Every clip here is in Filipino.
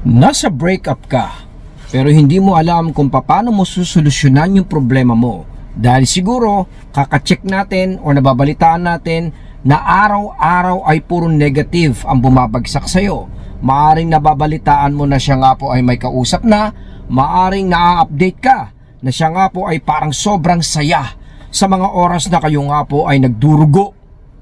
Nasa breakup ka, pero hindi mo alam kung paano mo susolusyonan yung problema mo. Dahil siguro, kakacheck natin o nababalitaan natin na araw-araw ay puro negative ang bumabagsak sa'yo. Maaring nababalitaan mo na siya nga po ay may kausap na, maaring na-update ka na siya nga po ay parang sobrang saya sa mga oras na kayo nga po ay nagdurugo,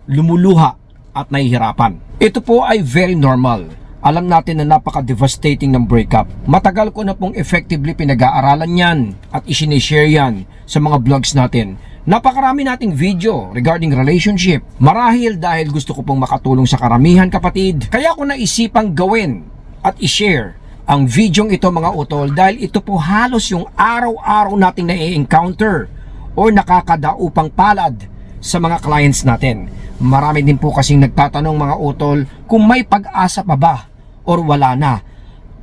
lumuluha at nahihirapan. Ito po ay very normal. Alam natin na napaka-devastating ng breakup. Matagal ko na pong effectively pinag-aaralan yan at isinishare yan sa mga vlogs natin. Napakarami nating video regarding relationship. Marahil dahil gusto ko pong makatulong sa karamihan kapatid, kaya ko naisipang gawin at i-share ang videong ito mga utol dahil ito po halos yung araw-araw nating na-encounter or nakakadaupang palad sa mga clients natin. Marami din po kasing nagtatanong mga utol kung may pag-asa pa ba or wala na.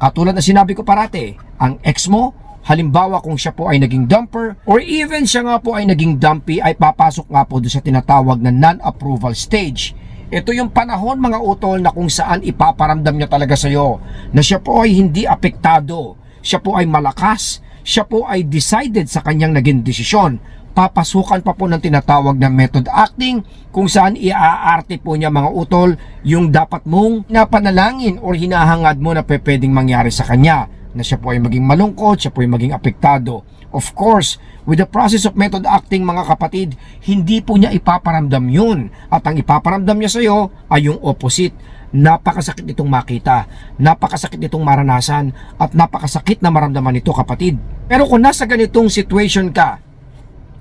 Katulad na sinabi ko parate, ang ex mo, halimbawa kung siya po ay naging dumper or even siya nga po ay naging dumpy ay papasok nga po doon sa tinatawag na non-approval stage. Ito yung panahon mga utol na kung saan ipaparamdam niya talaga sa iyo na siya po ay hindi apektado, siya po ay malakas, siya po ay decided sa kanyang naging desisyon papasukan pa po ng tinatawag na method acting kung saan iaarte po niya mga utol yung dapat mong napanalangin or hinahangad mo na pwedeng mangyari sa kanya na siya po ay maging malungkot, siya po ay maging apektado. Of course, with the process of method acting mga kapatid, hindi po niya ipaparamdam yun. At ang ipaparamdam niya sa iyo ay yung opposite. Napakasakit itong makita, napakasakit itong maranasan, at napakasakit na maramdaman ito kapatid. Pero kung nasa ganitong situation ka,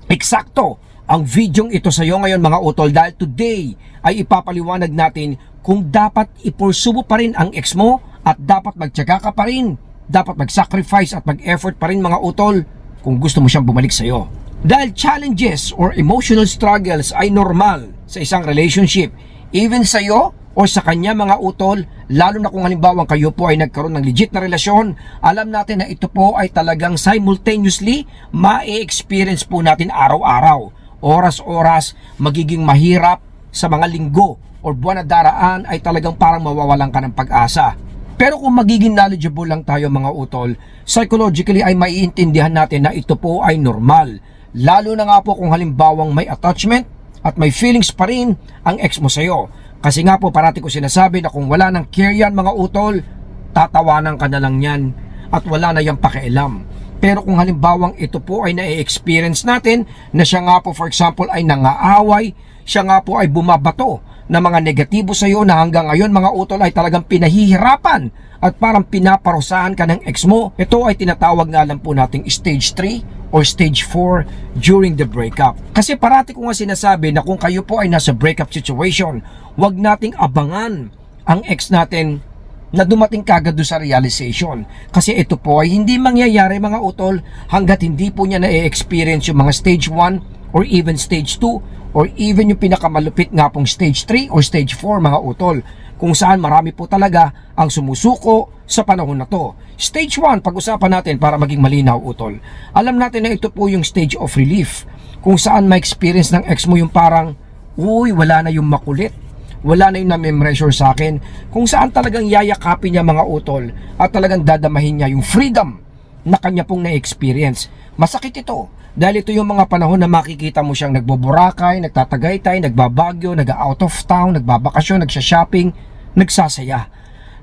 Eksakto ang videong ito sa iyo ngayon mga utol dahil today ay ipapaliwanag natin kung dapat ipursubo pa rin ang ex mo at dapat magtyaga ka pa rin. Dapat mag-sacrifice at mag-effort pa rin mga utol kung gusto mo siyang bumalik sa iyo. Dahil challenges or emotional struggles ay normal sa isang relationship. Even sa iyo o sa kanya mga utol, lalo na kung halimbawa kayo po ay nagkaroon ng legit na relasyon, alam natin na ito po ay talagang simultaneously ma-experience po natin araw-araw. Oras-oras, magiging mahirap sa mga linggo or buwan na daraan ay talagang parang mawawalan ka ng pag-asa. Pero kung magiging knowledgeable lang tayo mga utol, psychologically ay maiintindihan natin na ito po ay normal. Lalo na nga po kung halimbawang may attachment at may feelings pa rin ang ex mo sa'yo. Kasi nga po parati ko sinasabi na kung wala ng care yan mga utol, tatawanan ka na lang yan at wala na yung pakialam. Pero kung halimbawang ito po ay na-experience natin na siya nga po for example ay nangaaway, siya nga po ay bumabato na mga negatibo sa iyo na hanggang ngayon mga utol ay talagang pinahihirapan at parang pinaparusahan ka ng ex mo. Ito ay tinatawag nga lang po nating stage 3 or stage 4 during the breakup. Kasi parati ko nga sinasabi na kung kayo po ay nasa breakup situation, wag nating abangan ang ex natin na dumating kagad sa realization. Kasi ito po ay hindi mangyayari mga utol hanggat hindi po niya na-experience yung mga stage 1 or even stage 2 or even yung pinakamalupit nga pong stage 3 or stage 4 mga utol kung saan marami po talaga ang sumusuko sa panahon na to. Stage 1, pag-usapan natin para maging malinaw utol. Alam natin na ito po yung stage of relief kung saan ma-experience ng ex mo yung parang, uy, wala na yung makulit, wala na yung na-measure sa akin, kung saan talagang yayakapin niya mga utol at talagang dadamahin niya yung freedom na kanya pong na-experience. Masakit ito dahil ito yung mga panahon na makikita mo siyang nagboborakay, nagtatagaytay, nagbabagyo, nag-out of town, nagbabakasyon, nagsha-shopping, nagsasaya.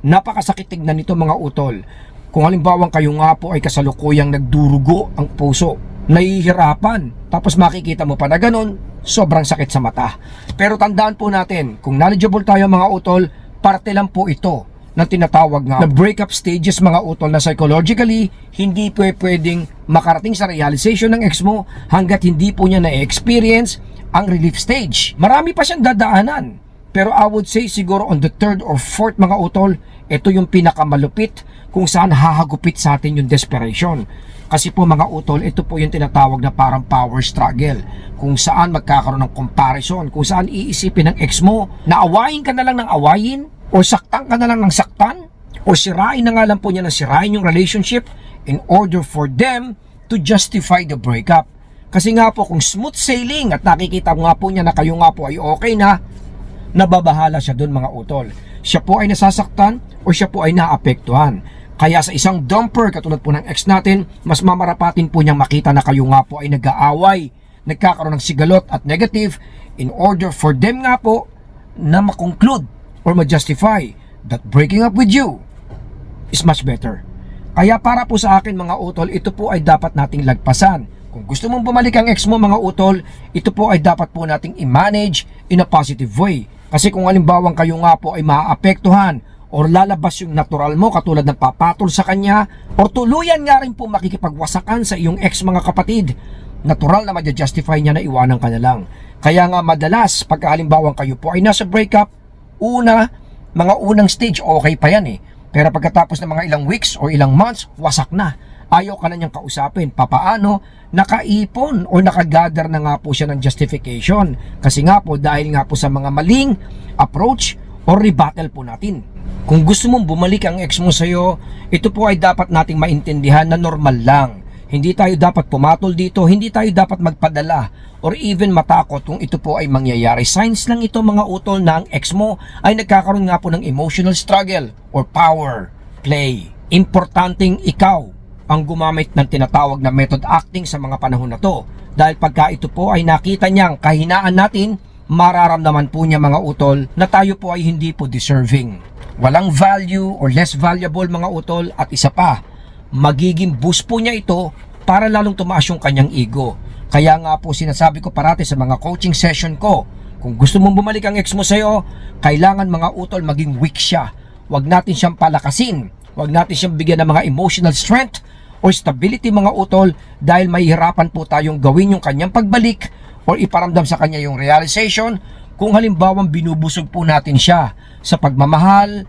Napakasakit tignan nito mga utol. Kung halimbawa kayo nga po ay kasalukuyang nagdurugo ang puso, nahihirapan, tapos makikita mo pa na ganun, sobrang sakit sa mata. Pero tandaan po natin, kung knowledgeable tayo mga utol, parte lang po ito ng tinatawag nga na breakup stages mga utol na psychologically hindi po pwedeng makarating sa realization ng ex mo hanggat hindi po niya na-experience ang relief stage. Marami pa siyang dadaanan. Pero I would say siguro on the third or fourth mga utol, ito yung pinakamalupit kung saan hahagupit sa atin yung desperation. Kasi po mga utol, ito po yung tinatawag na parang power struggle. Kung saan magkakaroon ng comparison, kung saan iisipin ng ex mo na awayin ka na lang ng awayin, o saktan ka na lang ng saktan, o sirain na nga lang po niya na sirain yung relationship in order for them to justify the breakup. Kasi nga po kung smooth sailing at nakikita nga po niya na kayo nga po ay okay na, nababahala siya doon mga utol. Siya po ay nasasaktan o siya po ay naapektuhan. Kaya sa isang dumper katulad po ng ex natin, mas mamarapatin po niyang makita na kayo nga po ay nag-aaway, nagkakaroon ng sigalot at negative in order for them nga po na makonclude or ma-justify that breaking up with you is much better. Kaya para po sa akin mga utol, ito po ay dapat nating lagpasan. Kung gusto mong bumalik ang ex mo mga utol, ito po ay dapat po nating i-manage in a positive way. Kasi kung halimbawang kayo nga po ay maaapektuhan or lalabas yung natural mo katulad ng papatol sa kanya or tuluyan nga rin po makikipagwasakan sa iyong ex mga kapatid, natural na madya-justify niya na iwanan ka na lang. Kaya nga madalas pagka halimbawang kayo po ay nasa breakup, una, mga unang stage okay pa yan eh. Pero pagkatapos ng mga ilang weeks or ilang months, wasak na. Ayaw ka na niyang kausapin. Papaano? Nakaipon o nakagather na nga po siya ng justification. Kasi nga po dahil nga po sa mga maling approach or rebuttal po natin. Kung gusto mong bumalik ang ex mo sa'yo, ito po ay dapat nating maintindihan na normal lang. Hindi tayo dapat pumatol dito, hindi tayo dapat magpadala or even matakot kung ito po ay mangyayari. Signs lang ito mga utol na ang ex mo ay nagkakaroon nga po ng emotional struggle or power play. Importanteng ikaw ang gumamit ng tinatawag na method acting sa mga panahon na to. Dahil pagka ito po ay nakita niyang kahinaan natin, mararamdaman po niya mga utol na tayo po ay hindi po deserving. Walang value or less valuable mga utol at isa pa, magiging boost po niya ito para lalong tumaas yung kanyang ego. Kaya nga po sinasabi ko parati sa mga coaching session ko, kung gusto mong bumalik ang ex mo sa'yo, kailangan mga utol maging weak siya. Huwag natin siyang palakasin. Huwag natin siyang bigyan ng mga emotional strength or stability mga utol dahil mahihirapan po tayong gawin yung kanyang pagbalik or iparamdam sa kanya yung realization kung halimbawang binubusog po natin siya sa pagmamahal,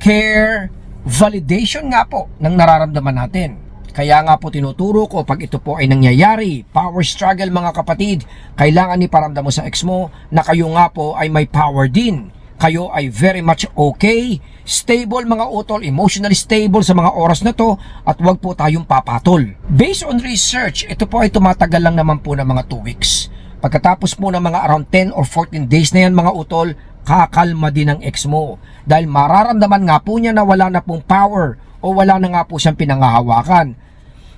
care, validation nga po ng nararamdaman natin. Kaya nga po tinuturo ko pag ito po ay nangyayari, power struggle mga kapatid, kailangan ni paramdam mo sa ex mo na kayo nga po ay may power din. Kayo ay very much okay, stable mga utol, emotionally stable sa mga oras na to at wag po tayong papatol. Based on research, ito po ay tumatagal lang naman po ng mga 2 weeks. Pagkatapos po ng mga around 10 or 14 days na yan mga utol, kakalma din ang ex mo. Dahil mararamdaman nga po niya na wala na pong power o wala na nga po siyang pinangahawakan.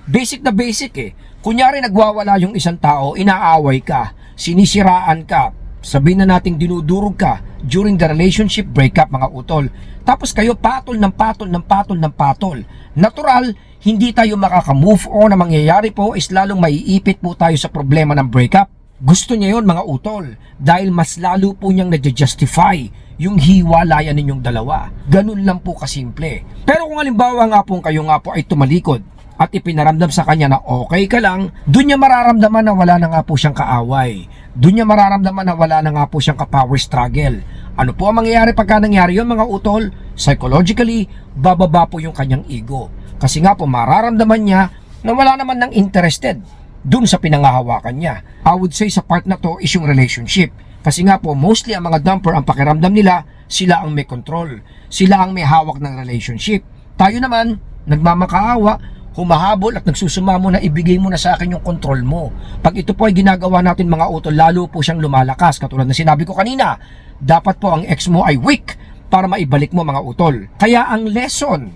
Basic na basic eh. Kunyari nagwawala yung isang tao, inaaway ka, sinisiraan ka, sabihin na nating dinudurog ka during the relationship breakup mga utol. Tapos kayo patol ng patol ng patol ng patol. Natural, hindi tayo makaka-move on na mangyayari po is lalong maiipit po tayo sa problema ng breakup. Gusto niya yon mga utol dahil mas lalo po niyang nadya-justify yung hiwalayan ninyong dalawa. Ganun lang po kasimple. Pero kung halimbawa nga po kayo nga po ay tumalikod at ipinaramdam sa kanya na okay ka lang, doon niya mararamdaman na wala na nga po siyang kaaway. Doon niya mararamdaman na wala na nga po siyang ka-power struggle. Ano po ang mangyayari pagka nangyari yun mga utol? Psychologically, bababa po yung kanyang ego. Kasi nga po mararamdaman niya na wala naman ng interested dun sa pinangahawakan niya. I would say sa part na to is yung relationship. Kasi nga po, mostly ang mga dumper, ang pakiramdam nila, sila ang may control. Sila ang may hawak ng relationship. Tayo naman, nagmamakaawa, humahabol at nagsusumamo na ibigay mo na sa akin yung control mo. Pag ito po ay ginagawa natin mga utol, lalo po siyang lumalakas. Katulad na sinabi ko kanina, dapat po ang ex mo ay weak para maibalik mo mga utol. Kaya ang lesson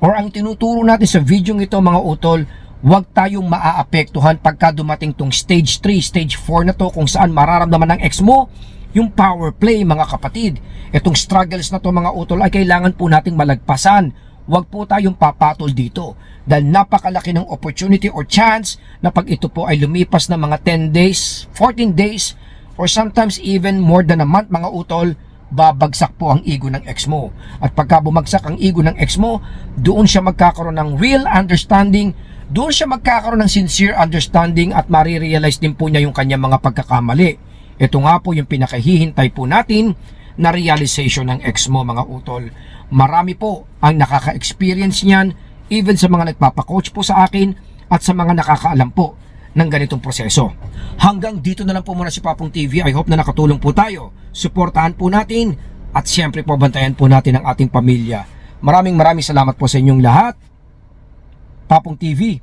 or ang tinuturo natin sa video ito mga utol, huwag tayong maaapektuhan pagka dumating tong stage 3, stage 4 na to kung saan mararamdaman ng ex mo yung power play mga kapatid. Itong struggles na to mga utol ay kailangan po nating malagpasan. Huwag po tayong papatol dito dahil napakalaki ng opportunity or chance na pag ito po ay lumipas ng mga 10 days, 14 days, or sometimes even more than a month mga utol, babagsak po ang ego ng ex mo. At pagka bumagsak ang ego ng ex mo, doon siya magkakaroon ng real understanding, doon siya magkakaroon ng sincere understanding at marirealize din po niya yung kanyang mga pagkakamali. Ito nga po yung pinakahihintay po natin na realization ng ex mo mga utol. Marami po ang nakaka-experience niyan even sa mga nagpapakoach po sa akin at sa mga nakakaalam po ng ganitong proseso. Hanggang dito na lang po muna si Papong TV. I hope na nakatulong po tayo. Suportahan po natin at siyempre po bantayan po natin ang ating pamilya. Maraming maraming salamat po sa inyong lahat. Papong TV,